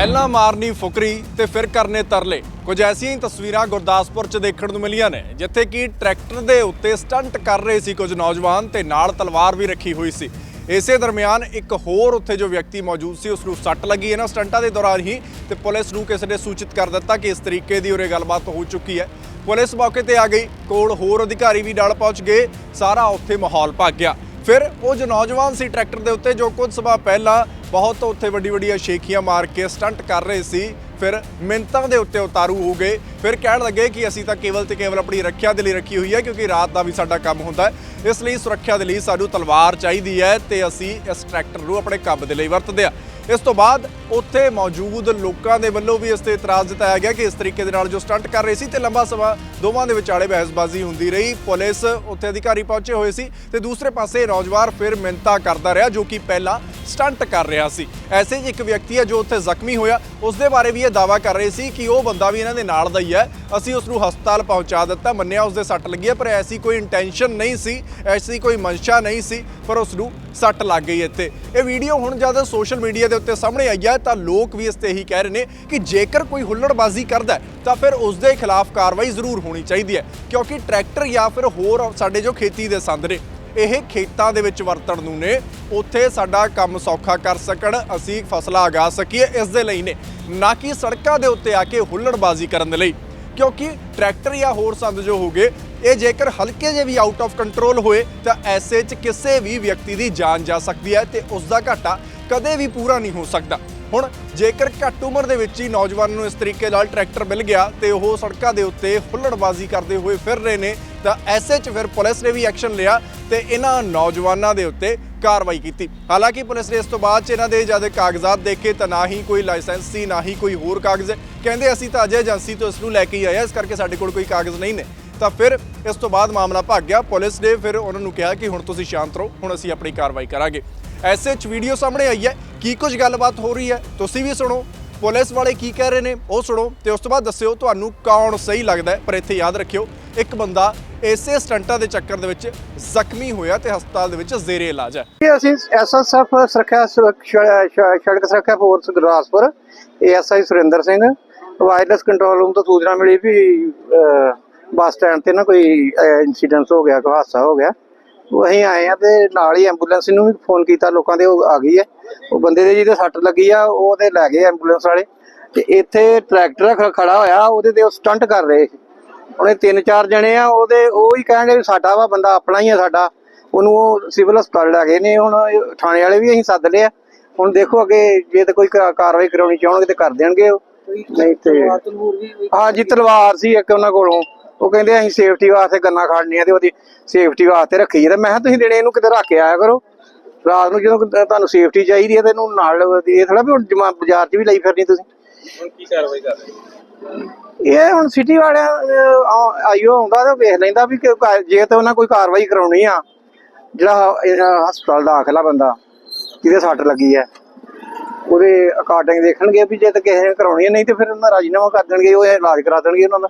ਪਹਿਲਾਂ ਮਾਰਨੀ ਫੁਕਰੀ ਤੇ ਫਿਰ ਕਰਨੇ ਤਰਲੇ। ਕੁਝ ਐਸੀਆਂ ਹੀ ਤਸਵੀਰਾਂ ਗੁਰਦਾਸਪੁਰ 'ਚ ਦੇਖਣ ਨੂੰ ਮਿਲੀਆਂ ਨੇ, ਜਿੱਥੇ ਕਿ ਟਰੈਕਟਰ ਦੇ ਉੱਤੇ ਸਟੰਟ ਕਰ ਰਹੇ ਸੀ ਕੁਝ ਨੌਜਵਾਨ ਤੇ ਨਾਲ ਤਲਵਾਰ ਵੀ ਰੱਖੀ ਹੋਈ ਸੀ। ਇਸੇ ਦਰਮਿਆਨ ਇੱਕ ਹੋਰ ਉੱਥੇ ਜੋ ਵਿਅਕਤੀ ਮੌਜੂਦ ਸੀ ਉਸ ਨੂੰ ਸੱਟ ਲੱਗੀ ਇਹਨਾਂ ਸਟੰਟਾਂ ਦੇ ਦੌਰਾਨ ਹੀ ਤੇ ਪੁਲਿਸ ਨੂੰ ਕਿਸੇ ਨੇ ਸੂਚਿਤ ਕਰ ਦਿੱਤਾ ਕਿ ਇਸ ਤਰੀਕੇ ਦੀ ਉਰੇ ਗੱਲਬਾਤ ਹੋ ਚੁੱਕੀ ਹੈ। ਪੁਲਿਸ ਮੌਕੇ ਤੇ ਆ ਗਈ, ਕੋਲ ਹੋਰ ਅਧਿਕਾਰੀ ਵੀ ਨਾਲ ਪਹੁੰਚ ਗਏ, ਸਾਰਾ ਉੱਥੇ ਮਾਹੌਲ ਭੱਗ ਗਿਆ। ਫਿਰ ਉਹ ਜੋ ਨੌਜਵਾਨ ਸੀ ਟਰੈਕਟਰ ਦੇ ਉੱਤੇ, ਜੋ ਕੁਝ ਸਮਾਂ ਪਹਿਲਾਂ ਬਹੁਤ ਉੱਥੇ ਵੱਡੀ ਵੱਡੀਆਂ ਸ਼ੇਖੀਆਂ ਮਾਰ ਕੇ ਸਟੰਟ ਕਰ ਰਹੇ ਸੀ। ਫਿਰ ਮਿੰਤਾਂ ਦੇ ਉੱਤੇ ਉਤਾਰੂ ਹੋ ਗਏ। ਫਿਰ ਕਹਿਣ ਲੱਗੇ ਕਿ ਅਸੀਂ ਤਾਂ ਕੇਵਲ ਤੇ ਕੇਵਲ ਆਪਣੀ ਰੱਖਿਆ ਦੇ ਲਈ ਰੱਖੀ ਹੋਈ ਹੈ, ਕਿਉਂਕਿ ਰਾਤ ਦਾ ਵੀ ਸਾਡਾ ਕੰਮ ਹੁੰਦਾ ਹੈ। ਇਸ ਲਈ ਸੁਰੱਖਿਆ ਦੇ ਲਈ ਸਾਨੂੰ ਤਲਵਾਰ ਚਾਹੀਦੀ ਹੈ ਤੇ ਅਸੀਂ ਇਸ ਟਰੈਕਟਰ ਨੂੰ ਆਪਣੇ ਕੰਮ ਦੇ ਲਈ ਵਰਤਦੇ ਆ ਇਸ ਤੋਂ ਬਾਅਦ ਉੱਥੇ ਮੌਜੂਦ ਲੋਕਾਂ ਦੇ ਵੱਲੋਂ ਵੀ ਇਸ ਤੇ ਇਤਰਾਜ਼ ਜਤਾਇਆ ਗਿਆ ਕਿ ਇਸ ਤਰੀਕੇ ਦੇ ਨਾਲ ਜੋ ਸਟੰਟ ਕਰ ਰਹੇ ਸੀ ਤੇ ਲੰਬਾ ਸਮਾਂ ਦੋਵਾਂ ਦੇ ਵਿਚਾਲੇ ਬਹਿਸਬਾਜ਼ੀ ਹੁੰਦੀ ਰਹੀ। ਪੁਲਿਸ ਉੱਥੇ ਅਧਿਕਾਰੀ ਪਹੁੰਚੇ ਹੋਏ ਸੀ ਤੇ ਦੂਸਰੇ ਪਾਸੇ ਨੌਜਵਾਨ ਫਿਰ ਮਿੰਤਾ ਕਰਦਾ ਰਿਹਾ, ਜੋ ਕਿ ਪਹਿਲਾਂ ਸਟੰਟ ਕਰ ਰਿਹਾ ਸੀ। ਐਸੇ ਹੀ ਇੱਕ ਵਿਅਕਤੀ ਹੈ ਜੋ ਉੱਥੇ ਜ਼ਖਮੀ ਹੋਇਆ। ਉਸ ਦੇ ਬਾਰੇ ਵੀ ਇਹ ਦਾਵਾ ਕਰ ਰਹੇ ਸੀ ਕਿ ਉਹ ਬੰਦਾ ਵੀ ਇਹਨਾਂ ਦੇ ਨਾਲ ਦਾ ਹੀ ਹੈ। ਅਸੀਂ ਉਸ ਨੂੰ ਹਸਪਤਾਲ ਪਹੁੰਚਾ ਦਿੱਤਾ। ਮੰਨਿਆ ਉਸ ਦੇ ਸੱਟ ਲੱਗੀ ਹੈ, ਪਰ ਐਸੀ ਕੋਈ ਇੰਟੈਂਸ਼ਨ ਨਹੀਂ ਸੀ। ਐਸੀ ਕੋਈ ਮਨਸ਼ਾ ਨਹੀਂ ਸੀ, ਪਰ ਉਸ ਨੂੰ ਸੱਟ ਲੱਗ ਗਈ ਇੱਥੇ। ਇਹ ਵੀਡੀਓ ਹੁਣ ਜਦ ਸੋਸ਼ਲ ਮੀਡੀਆ ਦੇ ਉੱਤੇ ਸਾਹਮਣੇ ਆਈ ਹੈ, ਤਾਂ ਲੋਕ ਵੀ ਇਸ ਤੇ ਇਹੀ ਕਹਿ ਰਹੇ ਨੇ ਕਿ ਜੇਕਰ ਕੋਈ ਹੁੱਲੜਬਾਜ਼ੀ ਕਰਦਾ ਤਾਂ ਫਿਰ ਉਸ ਦੇ ਖਿਲਾਫ ਕਾਰਵਾਈ ਜ਼ਰੂਰ ਹੋਣੀ ਚਾਹੀਦੀ ਹੈ। ਕਿਉਂਕਿ ਟਰੈਕਟਰ ਜਾਂ ਫਿਰ ਹੋਰ ਸਾਡੇ ਜੋ ਖੇਤੀ ਦੇ ਸੰਦ ਨੇ ਇਹ ਖੇਤਾਂ ਦੇ ਵਿੱਚ ਵਰਤਣ ਨੂੰ ਨੇ। ਉੱਥੇ ਸਾਡਾ ਕੰਮ ਸੌਖਾ ਕਰ ਸਕਣ, ਅਸੀਂ ਫਸਲਾਂ ਉਗਾ ਸਕੀਏ, ਇਸ ਦੇ ਲਈ ਨੇ। ਨਾ ਕਿ ਸੜਕਾਂ ਦੇ ਉੱਤੇ ਆ ਕੇ ਹੁੱਲੜਬਾਜ਼ੀ ਕਰਨ ਦੇ ਲਈ। ਕਿਉਂਕਿ ਟਰੈਕਟਰ ਜਾਂ ਹੋਰ ਸੰਦ ਜੋ ਹੋਗੇ, ਇਹ ਜੇਕਰ ਹਲਕੇ ਜਿਹੇ ਵੀ ਆਊਟ ਆਫ ਕੰਟਰੋਲ ਹੋਏ, ਤਾਂ ਐਸੇ 'ਚ ਕਿਸੇ ਵੀ ਵਿਅਕਤੀ ਦੀ ਜਾਨ ਜਾ ਸਕਦੀ ਹੈ ਤੇ ਉਸ ਦਾ ਘਾਟਾ ਕਦੇ ਵੀ ਪੂਰਾ ਨਹੀਂ ਹੋ ਸਕਦਾ। ਹੁਣ ਜੇਕਰ ਘੱਟ ਉਮਰ ਦੇ ਵਿੱਚ ਹੀ ਨੌਜਵਾਨ ਨੂੰ ਇਸ ਤਰੀਕੇ ਨਾਲ ਟਰੈਕਟਰ ਮਿਲ ਗਿਆ ਤੇ ਉਹ ਸੜਕਾਂ ਦੇ ਉੱਤੇ ਹੁੱਲੜਬਾਜ਼ੀ ਕਰਦੇ ਹੋਏ ਫਿਰ ਰਹੇ ਨੇ, ਤਾਂ ਐਸੇ 'ਚ ਫਿਰ ਪੁਲਿਸ ਨੇ ਵੀ ਐਕਸ਼ਨ ਲਿਆ ਤੇ ਇਹਨਾਂ ਨੌਜਵਾਨਾਂ ਦੇ ਉੱਤੇ ਕਾਰਵਾਈ ਕੀਤੀ। ਹਾਲਾਂਕਿ ਪੁਲਿਸ ਨੇ ਇਸ ਤੋਂ ਬਾਅਦ 'ਚ ਇਹਨਾਂ ਦੇ ਜ਼ਿਆਦਾ ਕਾਗਜ਼ਾਤ ਦੇਖੇ ਤਾਂ ਨਾ ਹੀ ਕੋਈ ਲਾਇਸੈਂਸ ਸੀ, ਨਾ ਹੀ ਕੋਈ ਹੋਰ ਕਾਗਜ਼। ਕਹਿੰਦੇ ਅਸੀਂ ਤਾਂ ਅਜੇ ਏਜੰਸੀ ਤੋਂ ਇਸ ਨੂੰ ਲੈ ਕੇ ਹੀ ਆਏ ਹਾਂ, ਇਸ ਕਰਕੇ ਸਾਡੇ ਕੋਲ ਕੋਈ ਕਾਗਜ਼ ਨਹੀਂ ਨੇ। ਤਾਂ ਫਿਰ ਇਸ ਤੋਂ ਬਾਅਦ ਮਾਮਲਾ ਭੱਗ ਗਿਆ। ਪੁਲਿਸ ਨੇ ਫਿਰ ਉਹਨਾਂ ਨੂੰ ਕਿਹਾ ਕਿ ਹੁਣ ਤੁਸੀਂ ਸ਼ਾਂਤ ਰਹੋ, ਹੁਣ ਅਸੀਂ ਆਪਣੀ ਕਾਰਵਾਈ ਕਰਾਂਗੇ। ਐਸੇ ਚ ਵੀਡੀਓ ਸਾਹਮਣੇ ਆਈ ਹੈ। ਕੀ ਕੁਝ ਗੱਲਬਾਤ ਹੋ ਰਹੀ ਹੈ? ਤੁਸੀਂ ਵੀ ਸੁਣੋ। ਪੁਲਿਸ ਵਾਲੇ ਕੀ ਕਹਿ ਰਹੇ ਨੇ, ਉਹ ਸੁਣੋ ਤੇ ਉਸ ਤੋਂ ਬਾਅਦ ਦੱਸਿਓ ਤੁਹਾਨੂੰ ਕੌਣ ਸਹੀ ਲੱਗਦਾ ਹੈ। ਪਰ ਇੱਥੇ ਯਾਦ ਰੱਖਿਓ, ਇੱਕ ਬੰਦਾ ਇਸੇ ਸਟੰਟਾਂ ਦੇ ਚੱਕਰ ਦੇ ਵਿੱਚ ਜ਼ਖਮੀ ਹੋਇਆ ਤੇ ਹਸਪਤਾਲ ਦੇ ਵਿੱਚ ਜ਼ੇਰੇ ਇਲਾਜ ਹੈ। ਇਹ ਅਸੀਂ ਐਸਐਸਐਫ ਸੁਰੱਖਿਆ ਸੁਰੱਖਿਆ- ਸ਼- ਸੜਕ ਸੁਰੱਖਿਆ force Gurdaspur ASI Surinder Singh, wireless control room ਤੋਂ ਸੂਚਨਾ ਮਿਲੀ ਵੀ ਬੱਸ ਸਟੈਂਡ ਤੇ ਨਾ ਕੋਈ ਇਨਸੀਡੈਂਟ ਹੋ ਗਿਆ, ਕੋਈ ਹਾਦਸਾ ਹੋ ਗਿਆ। ਉਹ ਅਸੀਂ ਆਏ ਆ ਤੇ ਨਾਲ ਹੀ ਐਂਬੂਲੈਂਸ ਨੂੰ ਵੀ ਫੋਨ ਕੀਤਾ, ਲੋਕਾਂ ਦੇ ਉਹ ਆ ਗਈ ਹੈ। ਉਹ ਬੰਦੇ ਦੇ ਜਿਹਦੇ ਸੱਟ ਲੱਗੀ ਆ ਉਹ ਤੇ ਲੈ ਗਏ ਐਂਬੂਲੈਂਸ ਵਾਲੇ। ਤੇ ਇੱਥੇ ਟਰੈਕਟਰ ਖੜਾ ਹੋਇਆ ਉਹਦੇ ਤੇ ਉਹ ਸਟੰਟ ਕਰ ਰਹੇ ਸੀ। ਉਹਨੇ ਤਿੰਨ ਚਾਰ ਜਣੇ ਆ ਉਹਦੇ ਉਹ ਹੀ ਕਹਿੰਦੇ ਵੀ ਸਾਡਾ ਵਾ ਬੰਦਾ ਆਪਣਾ ਹੀ ਆ ਸਾਡਾ। ਉਹਨੂੰ ਉਹ ਸਿਵਲ ਹਸਪਤਾਲ ਲੈ ਗਏ ਨੇ ਹੁਣ ਥਾਣੇ ਵਾਲੇ ਵੀ ਅਸੀਂ ਸੱਦ ਲਿਆ। ਹੁਣ ਦੇਖੋ ਅੱਗੇ ਜੇ ਤੇ ਕੋਈ ਕਾਰਵਾਈ ਕਰਾਉਣੀ ਚਾਹਣਗੇ ਤੇ ਕਰ ਦੇਣਗੇ ਉਹ। ਨਹੀਂ ਤੇ ਹਾਂ ਜੀ ਤਲਵਾਰ ਸੀ ਇੱਕ ਉਹਨਾਂ ਕੋਲੋਂ। ਉਹ ਕਹਿੰਦੇ ਅਸੀਂ ਸੇਫਟੀ ਵਾਸਤੇ ਗੰਨਾ ਖੜਨੀਆਂ ਤੇ ਉਹਦੀ ਸੇਫਟੀ ਵਾਸਤੇ ਰੱਖੀ ਤੇ ਮੈਂ ਕਿਹਾ ਤੁਸੀਂ ਦਿਨੇ ਇਹਨੂੰ ਕਿਤੇ ਰੱਖ ਕੇ ਆਇਆ ਕਰੋ। ਰਾਤ ਨੂੰ ਜਦੋਂ ਤੁਹਾਨੂੰ ਸੇਫਟੀ ਚਾਹੀਦੀ ਹੈ ਤੇ ਇਹਨੂੰ ਨਾਲ ਇਹ ਥੋੜਾ ਵੀ ਹੁਣ ਜਮਾ ਬਾਜ਼ਾਰ 'ਚ ਵੀ ਲਈ ਫਿਰਨੀ ਤੁਸੀਂ। ਹੁਣ ਕੀ ਕਾਰਵਾਈ ਕਰ ਰਹੇ ਇਹ ਹੁਣ ਸਿਟੀ ਵਾਲਿਆਂ ਆਈਓ ਆਉਂਦਾ ਤੇ ਵੇਖ ਲੈਂਦਾ ਵੀ ਜੇ ਤੇ ਉਹਨਾਂ ਕੋਈ ਕਾਰਵਾਈ ਕਰਾਉਣੀ ਆ ਜਿਹੜਾ ਹਸਪਤਾਲ ਦਾਖਲ ਆ ਬੰਦਾ ਜਿਹਦੇ ਸੱਟ ਲੱਗੀ ਹੈ ਉਹਦੇ ਅਕਾਰਡਿੰਗ ਦੇਖਣਗੇ ਵੀ ਜੇ ਤੇ ਕਿਸੇ ਨੇ ਕਰਾਉਣੀ ਨਹੀਂ ਤੇ ਫਿਰ ਉਹਨਾਂ ਰਾਜੀਨਾਮਾ ਕਰ ਦੇਣਗੇ ਉਹ ਇਲਾਜ ਕਰਾ ਦੇਣਗੇ ਉਹਨਾਂ ਦਾ।